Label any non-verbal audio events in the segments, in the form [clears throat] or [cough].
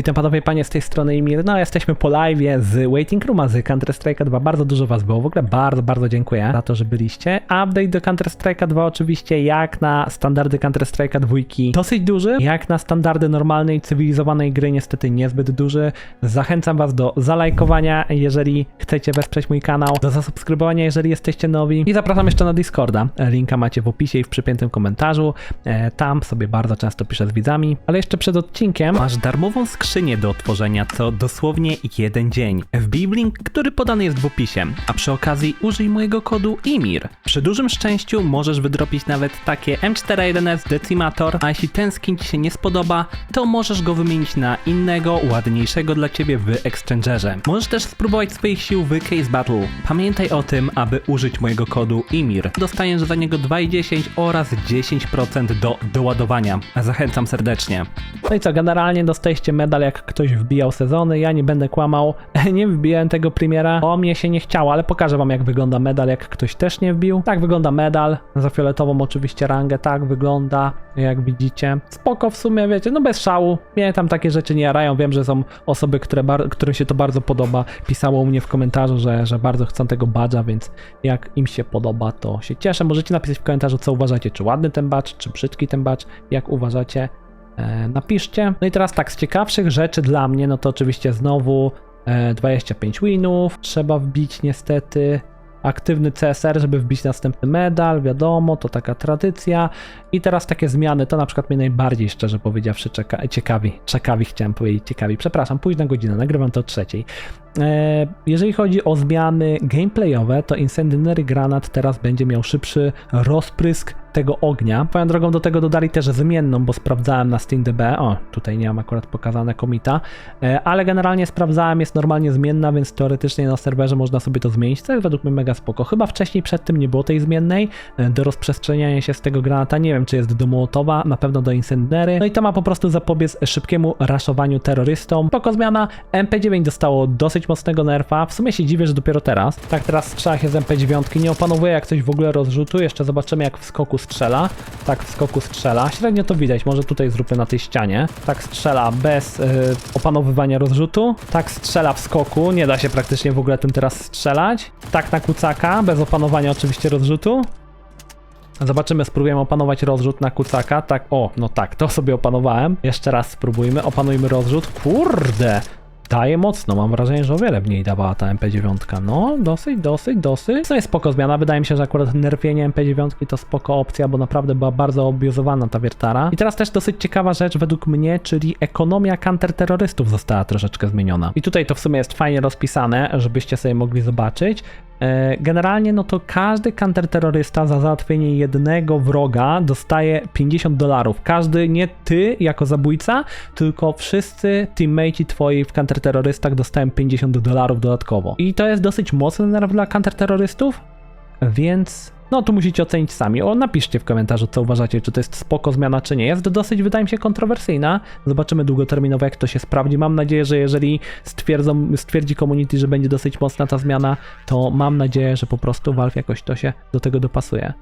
Witam panowie, panie z tej strony Imir. No, jesteśmy po live z Waiting Rooma z Counter-Strike'a 2. Bardzo dużo was było. W ogóle bardzo, bardzo dziękuję za to, że byliście. Update do Counter-Strike'a 2 oczywiście jak na standardy Counter-Strike'a 2 dosyć duży. Jak na standardy normalnej, cywilizowanej gry niestety niezbyt duży. Zachęcam was do zalajkowania, jeżeli chcecie wesprzeć mój kanał, do zasubskrybowania, jeżeli jesteście nowi. I zapraszam jeszcze na Discorda. Linka macie w opisie i w przypiętym komentarzu. E, Tam sobie bardzo często piszę z widzami. Ale jeszcze przed odcinkiem masz darmową skrzynię do otworzenia co dosłownie jeden dzień. W link, który podany jest w opisie, a przy okazji użyj mojego kodu IMIR. Przy dużym szczęściu możesz wydropić nawet takie M41S Decimator, a jeśli ten skin ci się nie spodoba, to możesz go wymienić na innego, ładniejszego dla ciebie w Exchangerze. Możesz też spróbować swoich sił w Case Battle. Pamiętaj o tym, aby użyć mojego kodu IMIR. Dostaniesz za niego 2,10 oraz 10% do doładowania. Zachęcam serdecznie. No i co, generalnie dostaliście medal jak ktoś wbijał sezony, ja nie będę kłamał, [laughs] nie wbiłem tego premiera, bo mnie się nie chciało, ale pokażę wam jak wygląda medal, jak ktoś też nie wbił. Tak wygląda medal, za fioletową oczywiście rangę, tak wygląda, jak widzicie. Spoko w sumie, wiecie, no bez szału, mnie tam takie rzeczy nie jarają, wiem, że są osoby, które którym się to bardzo podoba, pisało u mnie w komentarzu, że, że bardzo chcą tego badża, więc jak im się podoba, to się cieszę. Możecie napisać w komentarzu, co uważacie, czy ładny ten badge, czy brzydki ten badge, jak uważacie. E, napiszcie. No i teraz tak, z ciekawszych rzeczy dla mnie, no to oczywiście znowu e, 25 winów trzeba wbić niestety. Aktywny CSR, żeby wbić następny medal, wiadomo, to taka tradycja. I teraz takie zmiany, to na przykład mnie najbardziej, szczerze powiedziawszy, czeka, ciekawi. Czekawi, chciałem powiedzieć ciekawi. Przepraszam, późna godzina, nagrywam to o trzeciej. E, Jeżeli chodzi o zmiany gameplayowe, to Incendiary Granat teraz będzie miał szybszy rozprysk tego ognia. Swoją drogą do tego dodali też zmienną, bo sprawdzałem na SteamDB. O, tutaj nie mam akurat pokazane komita, e, ale generalnie sprawdzałem, jest normalnie zmienna, więc teoretycznie na serwerze można sobie to zmienić, co jest według mnie mega spoko. Chyba wcześniej przed tym nie było tej zmiennej. E, Do rozprzestrzeniania się z tego granata nie wiem, czy jest do Mołotowa, na pewno do Incendiary. No i to ma po prostu zapobiec szybkiemu raszowaniu terrorystom. Spoko zmiana. MP9 dostało dosyć mocnego nerfa. W sumie się dziwię, że dopiero teraz. Tak, teraz strzela się z MP9. Nie opanowuje jak coś w ogóle rozrzutu. Jeszcze zobaczymy, jak w skoku strzela. Tak, w skoku strzela. Średnio to widać. Może tutaj zróbmy na tej ścianie. Tak strzela bez yy, opanowywania rozrzutu. Tak strzela w skoku. Nie da się praktycznie w ogóle tym teraz strzelać. Tak na kucaka, bez opanowania oczywiście rozrzutu. Zobaczymy, spróbujemy opanować rozrzut na kucaka. Tak, o, no tak, to sobie opanowałem. Jeszcze raz spróbujmy, opanujmy rozrzut. Kurde! Daje mocno, mam wrażenie, że o wiele mniej dawała ta MP9. No, dosyć, dosyć, dosyć. To jest spoko zmiana, wydaje mi się, że akurat nerfienie MP9 to spoko opcja, bo naprawdę była bardzo obiozowana ta wiertara. I teraz też dosyć ciekawa rzecz według mnie, czyli ekonomia counterterrorystów została troszeczkę zmieniona. I tutaj to w sumie jest fajnie rozpisane, żebyście sobie mogli zobaczyć. E, Generalnie, no to każdy counterterrorysta za załatwienie jednego wroga dostaje 50 dolarów. Każdy, nie ty jako zabójca, tylko wszyscy teammateci twoi w counterterrorystach dostają 50 dolarów dodatkowo. I to jest dosyć mocny nerw dla counterterrorystów, więc no tu musicie ocenić sami. O, napiszcie w komentarzu, co uważacie, czy to jest spoko zmiana, czy nie. Jest dosyć, wydaje mi się, kontrowersyjna. Zobaczymy długoterminowo, jak to się sprawdzi. Mam nadzieję, że jeżeli stwierdzą, stwierdzi community, że będzie dosyć mocna ta zmiana, to mam nadzieję, że po prostu Valve jakoś to się do tego dopasuje.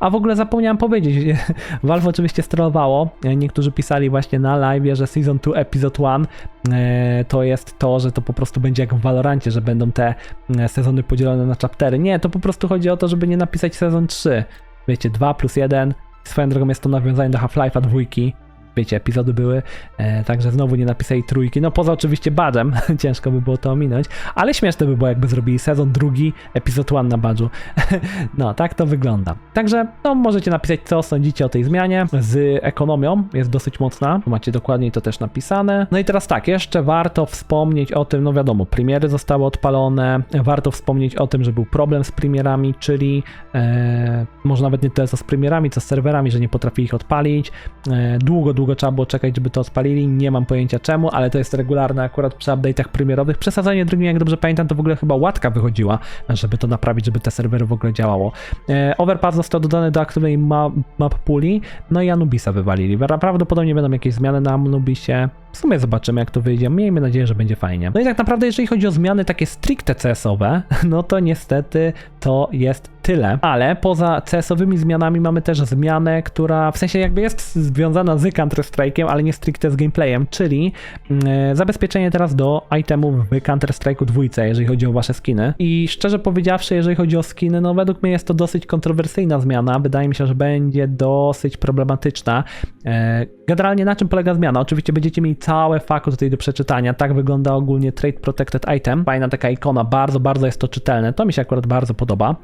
A w ogóle zapomniałem powiedzieć, [laughs] Valve oczywiście sterowało. Niektórzy pisali właśnie na live, że Season 2 Episode 1 e, to jest to, że to po prostu będzie jak w Valorancie, że będą te e, sezony podzielone na chaptery. Nie, to po prostu chodzi o to, żeby nie napisać sezon 3. Wiecie, 2 plus 1. Swoją drogą jest to nawiązanie do Half-Life'a dwójki. Wiecie, epizody były, e, także znowu nie napisali trójki. No poza oczywiście badżem, [laughs] ciężko by było to ominąć, ale śmieszne by było, jakby zrobili sezon drugi, epizod 1 na badżu. [laughs] no, tak to wygląda. Także, no możecie napisać, co sądzicie o tej zmianie. Z ekonomią jest dosyć mocna, macie dokładniej to też napisane. No i teraz tak, jeszcze warto wspomnieć o tym, no wiadomo, premiery zostały odpalone, warto wspomnieć o tym, że był problem z premierami, czyli e, może nawet nie tyle co z premierami, co z serwerami, że nie potrafili ich odpalić. E, długo, długo trzeba było czekać, żeby to odpalili, nie mam pojęcia czemu, ale to jest regularne akurat przy update'ach premierowych. Przy sezenie drugim, jak dobrze pamiętam, to w ogóle chyba łatka wychodziła, żeby to naprawić, żeby te serwery w ogóle działało. E, Overpass został dodany do aktywnej ma map puli, no i Anubisa wywalili. Pra- Prawdopodobnie będą jakieś zmiany na Anubisie, W sumie zobaczymy, jak to wyjdzie. Miejmy nadzieję, że będzie fajnie. No i tak naprawdę, jeżeli chodzi o zmiany takie stricte CS-owe, [laughs] no to niestety to jest tyle. Ale poza CS-owymi zmianami mamy też zmianę, która w sensie jakby jest związana z Counter-Strike'iem, ale nie stricte z gameplayem, czyli mm, zabezpieczenie teraz do itemów w Counter-Strike'u dwójce, jeżeli chodzi o wasze skiny. I szczerze powiedziawszy, jeżeli chodzi o skiny, no według mnie jest to dosyć kontrowersyjna zmiana. Wydaje mi się, że będzie dosyć problematyczna. E, Generalnie na czym polega zmiana? Oczywiście będziecie mieli całe faku tutaj do przeczytania. Tak wygląda ogólnie Trade Protected Item. Fajna taka ikona, bardzo, bardzo jest to czytelne. To mi się akurat bardzo podoba.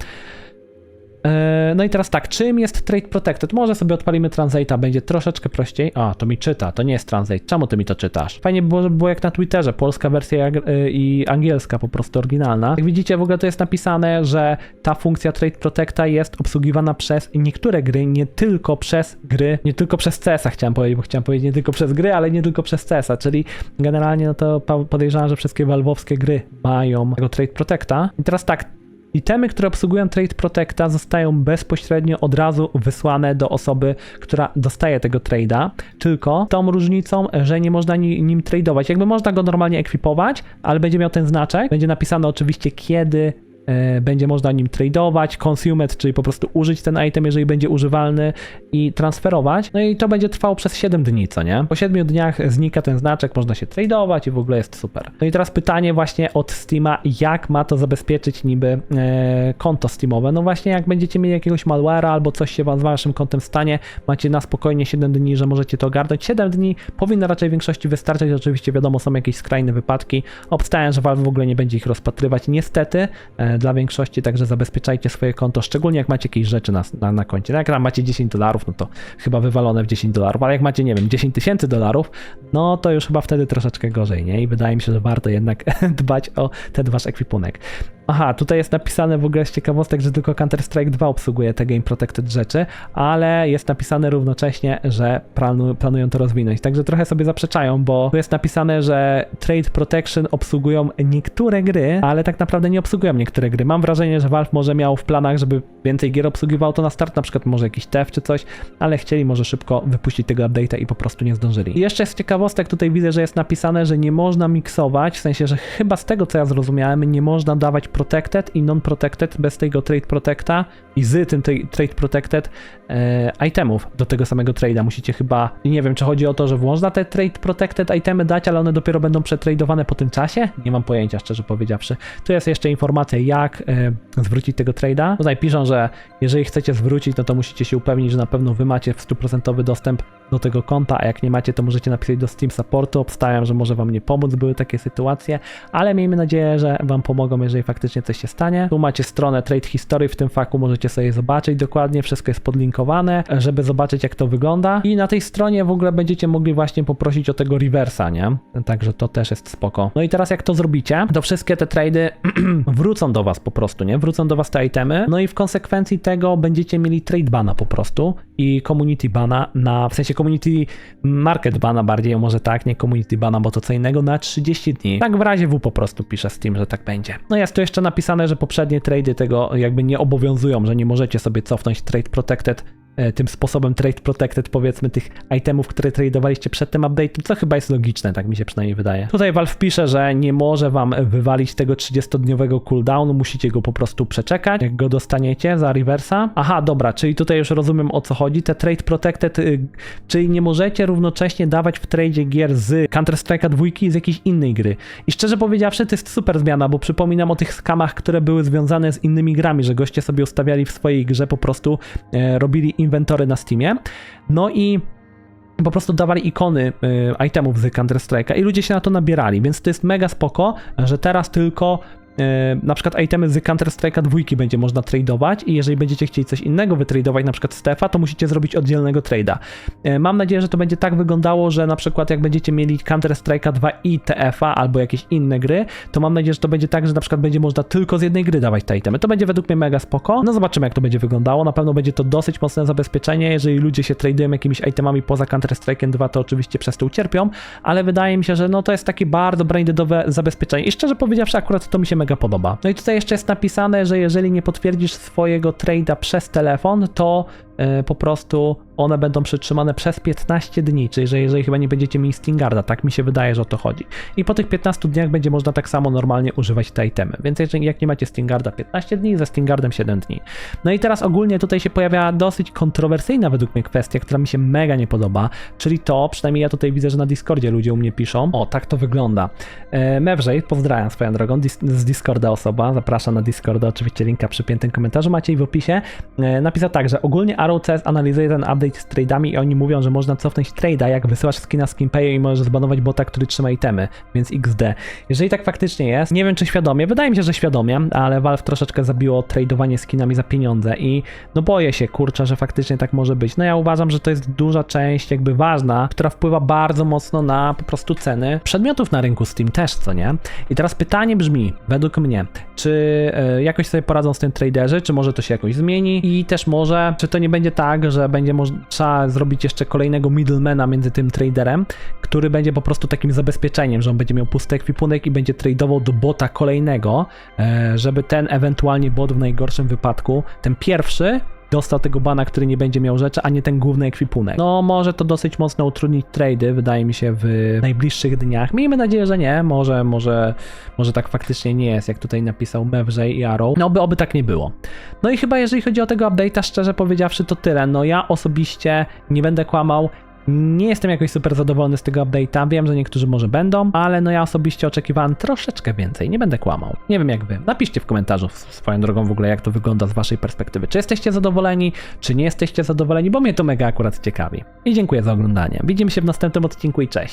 Eee, No i teraz tak, czym jest Trade Protected? Może sobie odpalimy Translate'a, będzie troszeczkę prościej. A, to mi czyta, to nie jest Translate. Czemu ty mi to czytasz? Fajnie by było, żeby było jak na Twitterze, polska wersja y, i angielska, po prostu oryginalna. Jak widzicie, w ogóle to jest napisane, że ta funkcja Trade Protecta jest obsługiwana przez niektóre gry, nie tylko przez gry, nie tylko przez CS-a chciałem powiedzieć, bo chciałem powiedzieć nie tylko przez gry, ale nie tylko przez CS-a, czyli generalnie no to podejrzewam, że wszystkie valve'owskie gry mają tego Trade Protecta. I teraz tak, Itemy, które obsługują Trade Protecta zostają bezpośrednio od razu wysłane do osoby, która dostaje tego trade'a, tylko tą różnicą, że nie można ni- nim tradeować. Jakby można go normalnie ekwipować, ale będzie miał ten znaczek, będzie napisane oczywiście kiedy będzie można nim tradeować, consumed, czyli po prostu użyć ten item, jeżeli będzie używalny i transferować. No i to będzie trwało przez 7 dni, co nie? Po 7 dniach znika ten znaczek, można się tradeować i w ogóle jest super. No i teraz pytanie właśnie od Steama, jak ma to zabezpieczyć niby e, konto Steamowe? No właśnie jak będziecie mieli jakiegoś malware'a albo coś się wam z waszym kontem stanie, macie na spokojnie 7 dni, że możecie to ogarnąć. 7 dni powinno raczej w większości wystarczać, oczywiście wiadomo są jakieś skrajne wypadki. Obstawiam, że Valve w ogóle nie będzie ich rozpatrywać niestety e, dla większości, także zabezpieczajcie swoje konto, szczególnie jak macie jakieś rzeczy na, na, na koncie. No jak tam macie 10 dolarów, no to chyba wywalone w 10 dolarów, ale jak macie, nie wiem, 10 tysięcy dolarów, no to już chyba wtedy troszeczkę gorzej, nie? I wydaje mi się, że warto jednak [laughs] dbać o ten wasz ekwipunek. Aha, tutaj jest napisane w ogóle z ciekawostek, że tylko Counter-Strike 2 obsługuje te Game Protected rzeczy, ale jest napisane równocześnie, że planu, planują to rozwinąć. Także trochę sobie zaprzeczają, bo tu jest napisane, że Trade Protection obsługują niektóre gry, ale tak naprawdę nie obsługują niektóre gry. Mam wrażenie, że Valve może miał w planach, żeby więcej gier obsługiwał to na start, na przykład może jakiś TEF czy coś, ale chcieli może szybko wypuścić tego update'a i po prostu nie zdążyli. I jeszcze z ciekawostek tutaj widzę, że jest napisane, że nie można miksować, w sensie, że chyba z tego co ja zrozumiałem, nie można dawać protected i non-protected bez tego trade protecta i z tym tra- trade protected e, itemów do tego samego trade'a. Musicie chyba, nie wiem czy chodzi o to, że można te trade protected itemy dać, ale one dopiero będą przetradowane po tym czasie? Nie mam pojęcia, szczerze powiedziawszy. Tu jest jeszcze informacja, jak e, zwrócić tego trade'a. Tutaj piszą, że jeżeli chcecie zwrócić, no to musicie się upewnić, że na pewno wy macie w 100% dostęp do tego konta, a jak nie macie, to możecie napisać do Steam Supportu. Obstawiam, że może wam nie pomóc, były takie sytuacje, ale miejmy nadzieję, że wam pomogą, jeżeli faktycznie coś się stanie. Tu macie stronę Trade History, w tym faku możecie sobie zobaczyć dokładnie, wszystko jest podlinkowane, żeby zobaczyć jak to wygląda i na tej stronie w ogóle będziecie mogli właśnie poprosić o tego reversa, nie? Także to też jest spoko. No i teraz jak to zrobicie, to wszystkie te trady [clears throat] wrócą do was po prostu, nie? Wrócą do was te itemy, no i w konsekwencji tego będziecie mieli trade bana po prostu i community bana na, w sensie community market bana bardziej, może tak, nie community bana, bo to co innego, na 30 dni. Tak w razie W po prostu pisze Steam, że tak będzie. No jest tu jeszcze napisane, że poprzednie trady tego jakby nie obowiązują, że nie możecie sobie cofnąć trade protected tym sposobem trade protected powiedzmy tych itemów, które tradowaliście przed tym update'em, co chyba jest logiczne, tak mi się przynajmniej wydaje. Tutaj Valve pisze, że nie może wam wywalić tego 30-dniowego cooldownu, musicie go po prostu przeczekać, jak go dostaniecie za reversa. Aha, dobra, czyli tutaj już rozumiem o co chodzi. Te trade protected, y, czyli nie możecie równocześnie dawać w trade gier z Counter-Strike'a 2 i z jakiejś innej gry. I szczerze powiedziawszy, to jest super zmiana, bo przypominam o tych skamach, które były związane z innymi grami, że goście sobie ustawiali w swojej grze po prostu, e, robili inwentory na Steamie. No i po prostu dawali ikony y, itemów z Counter-Strike'a i ludzie się na to nabierali, więc to jest mega spoko, że teraz tylko na przykład itemy z Counter-Strike'a dwójki będzie można tradeować i jeżeli będziecie chcieli coś innego wytradować, na przykład Stefa, to musicie zrobić oddzielnego trade'a. Y, mam nadzieję, że to będzie tak wyglądało, że na przykład jak będziecie mieli Counter-Strike'a 2 i TF-a albo jakieś inne gry, to mam nadzieję, że to będzie tak, że na przykład będzie można tylko z jednej gry dawać te itemy. To będzie według mnie mega spoko. No zobaczymy jak to będzie wyglądało. Na pewno będzie to dosyć mocne zabezpieczenie. Jeżeli ludzie się tradują jakimiś itemami poza Counter-Strike'em 2, to oczywiście przez to ucierpią, ale wydaje mi się, że no to jest takie bardzo braindeadowe zabezpieczenie. I szczerze powiedziawszy, akurat to mi się mega podoba. No i tutaj jeszcze jest napisane, że jeżeli nie potwierdzisz swojego trade'a przez telefon, to po prostu one będą przytrzymane przez 15 dni, czyli że jeżeli chyba nie będziecie mieli Stingarda, tak mi się wydaje, że o to chodzi. I po tych 15 dniach będzie można tak samo normalnie używać te itemy. Więc jeżeli, jak nie macie Stingarda 15 dni, ze Stingardem 7 dni. No i teraz ogólnie tutaj się pojawia dosyć kontrowersyjna według mnie kwestia, która mi się mega nie podoba, czyli to, przynajmniej ja tutaj widzę, że na Discordzie ludzie u mnie piszą. O, tak to wygląda. E, Mewrzej, pozdrawiam swoją drogą, z Discorda osoba, zapraszam na Discorda, oczywiście linka przy piętym komentarzu macie i w opisie. E, napisał tak, że ogólnie Arrow CS analizuje ten update z trade'ami i oni mówią, że można cofnąć trade'a, jak wysyłasz skina z Kimpayu i możesz zbanować bota, który trzyma itemy, więc XD. Jeżeli tak faktycznie jest, nie wiem czy świadomie, wydaje mi się, że świadomie, ale Valve troszeczkę zabiło tradeowanie skinami za pieniądze i no boję się, kurczę, że faktycznie tak może być. No ja uważam, że to jest duża część jakby ważna, która wpływa bardzo mocno na po prostu ceny przedmiotów na rynku Steam też, co nie? I teraz pytanie brzmi, według mnie, czy e, jakoś sobie poradzą z tym traderzy, czy może to się jakoś zmieni i też może, czy to nie będzie tak, że będzie moż- trzeba zrobić jeszcze kolejnego middlemana między tym traderem, który będzie po prostu takim zabezpieczeniem, że on będzie miał pusty ekwipunek i będzie tradował do bota kolejnego, e, żeby ten ewentualnie bot w najgorszym wypadku, ten pierwszy dostał tego bana, który nie będzie miał rzeczy, a nie ten główny ekwipunek. No, może to dosyć mocno utrudnić trady, wydaje mi się, w najbliższych dniach. Miejmy nadzieję, że nie. Może, może, może tak faktycznie nie jest, jak tutaj napisał Mewrzej i Arrow. No, oby, oby tak nie było. No i chyba jeżeli chodzi o tego update'a, szczerze powiedziawszy, to tyle. No, ja osobiście nie będę kłamał. Nie jestem jakoś super zadowolony z tego update'a. Wiem, że niektórzy może będą, ale no ja osobiście oczekiwałem troszeczkę więcej. Nie będę kłamał. Nie wiem jak wy. Napiszcie w komentarzu swoją drogą w ogóle, jak to wygląda z waszej perspektywy. Czy jesteście zadowoleni, czy nie jesteście zadowoleni, bo mnie to mega akurat ciekawi. I dziękuję za oglądanie. Widzimy się w następnym odcinku i cześć.